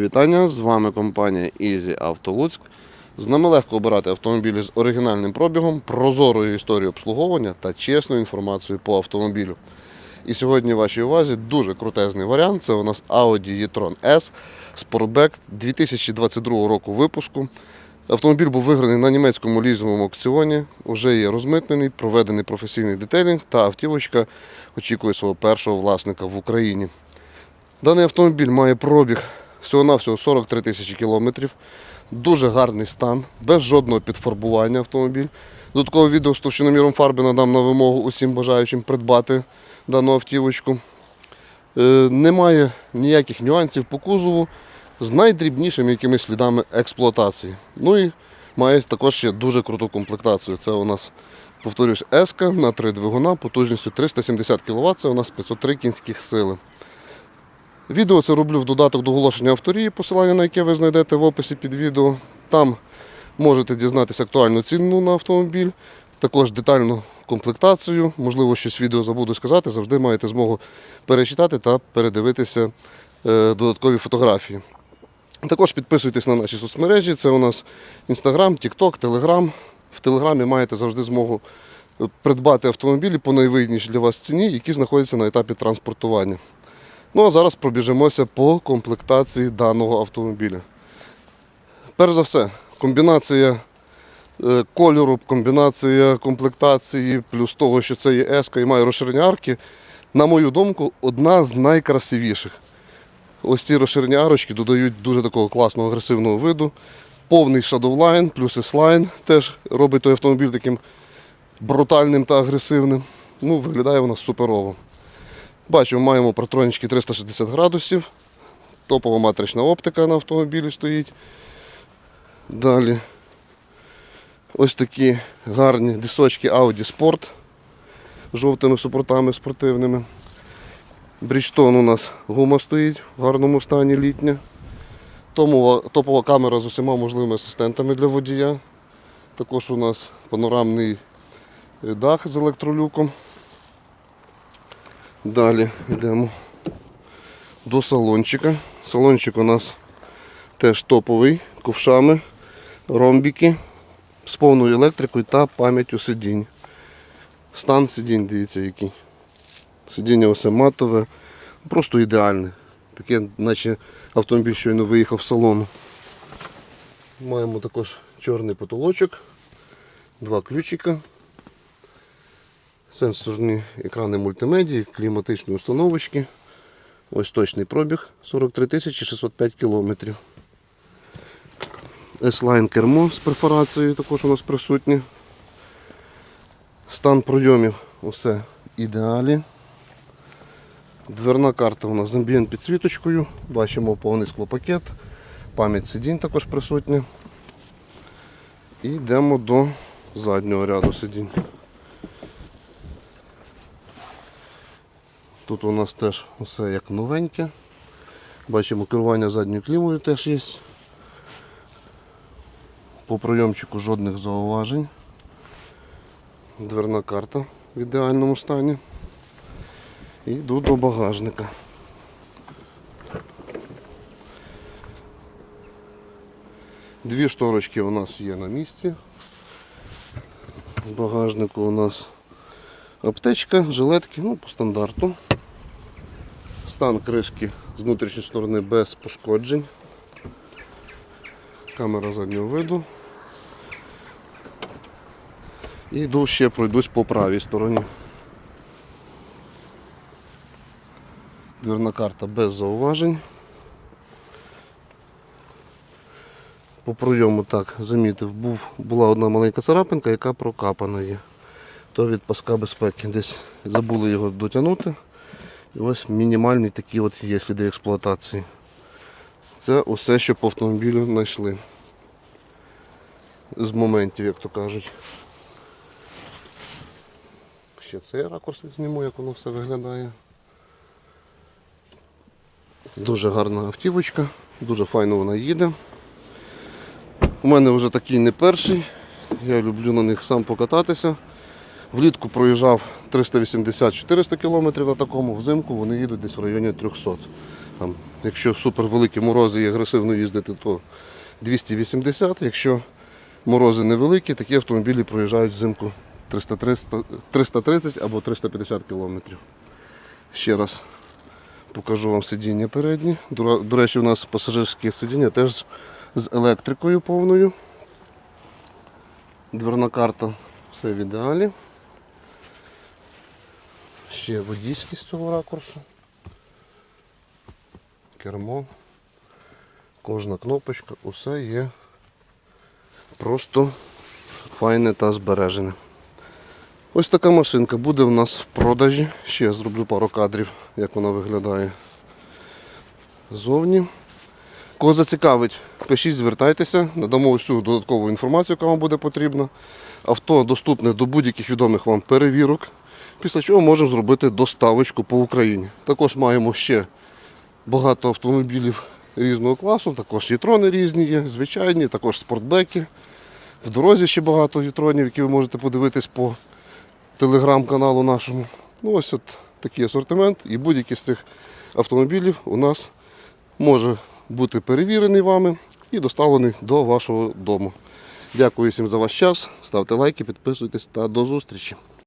вітання! З вами компанія Easy Auto Луцьк. З нами легко обирати автомобілі з оригінальним пробігом, прозорою історією обслуговування та чесною інформацією по автомобілю. І сьогодні вашій увазі дуже крутезний варіант. Це у нас Audi e-tron S Sportback 2022 року випуску. Автомобіль був виграний на німецькому лізовому аукціоні, вже є розмитнений, проведений професійний детейлінг та автівочка очікує свого першого власника в Україні. Даний автомобіль має пробіг всього-навсього 43 тисячі кілометрів. Дуже гарний стан, без жодного підфарбування автомобіль. Додаткове відео з товщиноміром фарби надам на вимогу усім бажаючим придбати дану автівочку. Е, немає ніяких нюансів по кузову з найдрібнішими якимись слідами експлуатації. Ну і має також ще дуже круту комплектацію. Це у нас, повторюсь, S на три двигуна потужністю 370 кВт, це у нас 503 кінських сили. Відео це роблю в додаток до оголошення авторії, посилання на яке ви знайдете в описі під відео. Там можете дізнатися актуальну ціну на автомобіль, також детальну комплектацію. Можливо, щось відео забуду сказати, завжди маєте змогу перечитати та передивитися е, додаткові фотографії. Також підписуйтесь на наші соцмережі. Це у нас Instagram, TikTok, Telegram. В Телеграмі маєте завжди змогу е, придбати автомобілі по найвигіднішій для вас ціні, які знаходяться на етапі транспортування. Ну а зараз пробіжимося по комплектації даного автомобіля. Перш за все, комбінація е, кольору, комбінація комплектації, плюс того, що це є S і має розширення арки, на мою думку, одна з найкрасивіших. Ось ці розширені арочки додають дуже такого класного агресивного виду. Повний Shadowline плюс S-Line теж робить той автомобіль таким брутальним та агресивним. Ну, виглядає вона суперово. Бачимо, маємо протронічки 360 градусів. Топова матрична оптика на автомобілі стоїть. Далі ось такі гарні дисочки Audi Sport з жовтими супортами спортивними. Брічтон у нас гума стоїть в гарному стані літня. Томова, топова камера з усіма можливими асистентами для водія. Також у нас панорамний е, дах з електролюком. Далі йдемо до салончика. Салончик у нас теж топовий, ковшами, ромбіки з повною електрикою та пам'яттю сидінь. Стан сидінь, дивіться який. Сидіння усе матове, просто ідеальне. Таке, наче автомобіль щойно виїхав з салону. Маємо також чорний потолочок, два ключика, сенсорні екрани мультимедії, кліматичні установочки. Ось точний пробіг 43 605 кілометрів. S-Line кермо з перфорацією також у нас присутнє. Стан пройомів усе ідеалі. Дверна карта у нас з амбієнт підсвіточкою. Бачимо повний склопакет. Пам'ять сидінь також присутня. І йдемо до заднього ряду сидінь. Тут у нас теж все як новеньке. Бачимо керування задньою клімою теж є. По прийомчику жодних зауважень. Дверна карта в ідеальному стані. І йду до багажника. Дві шторочки у нас є на місці. В багажнику у нас аптечка, жилетки, ну, по стандарту. Стан кришки з внутрішньої сторони без пошкоджень. Камера заднього виду. І йду ще пройдусь по правій стороні. Дверна карта без зауважень. По пройому так замітив, був, була одна маленька царапинка, яка прокапана є. То від паска безпеки. Десь забули його дотягнути. І ось мінімальні такі от є сліди експлуатації. Це усе, що по автомобілю знайшли. З моментів, як то кажуть. Ще цей ракурс зніму, як воно все виглядає. Дуже гарна автівочка, дуже файно вона їде. У мене вже такий не перший. Я люблю на них сам покататися. Влітку проїжджав 380-400 км на такому, взимку вони їдуть десь в районі 300. Там, якщо супер великі морози і агресивно їздити, то 280. Якщо морози невеликі, такі автомобілі проїжджають взимку 300, 330 або 350 кілометрів. Ще раз покажу вам сидіння передні. До, до речі, у нас пасажирське сидіння теж з електрикою повною. Дверна карта все в ідеалі. Ще водійські з цього ракурсу. Кермо. Кожна кнопочка, усе є просто файне та збережене. Ось така машинка буде в нас в продажі. Ще я зроблю пару кадрів, як вона виглядає ззовні. Кого зацікавить, пишіть, звертайтеся, надамо всю додаткову інформацію, яка вам буде потрібна. Авто доступне до будь-яких відомих вам перевірок, після чого можемо зробити доставочку по Україні. Також маємо ще багато автомобілів різного класу, також єтрони різні є, звичайні, також спортбеки. В дорозі ще багато єтронів, які ви можете подивитись по телеграм-каналу нашому. Ну, ось от такий асортимент. І будь-який з цих автомобілів у нас може бути перевірений вами і доставлений до вашого дому. Дякую всім за ваш час. Ставте лайки, підписуйтесь та до зустрічі.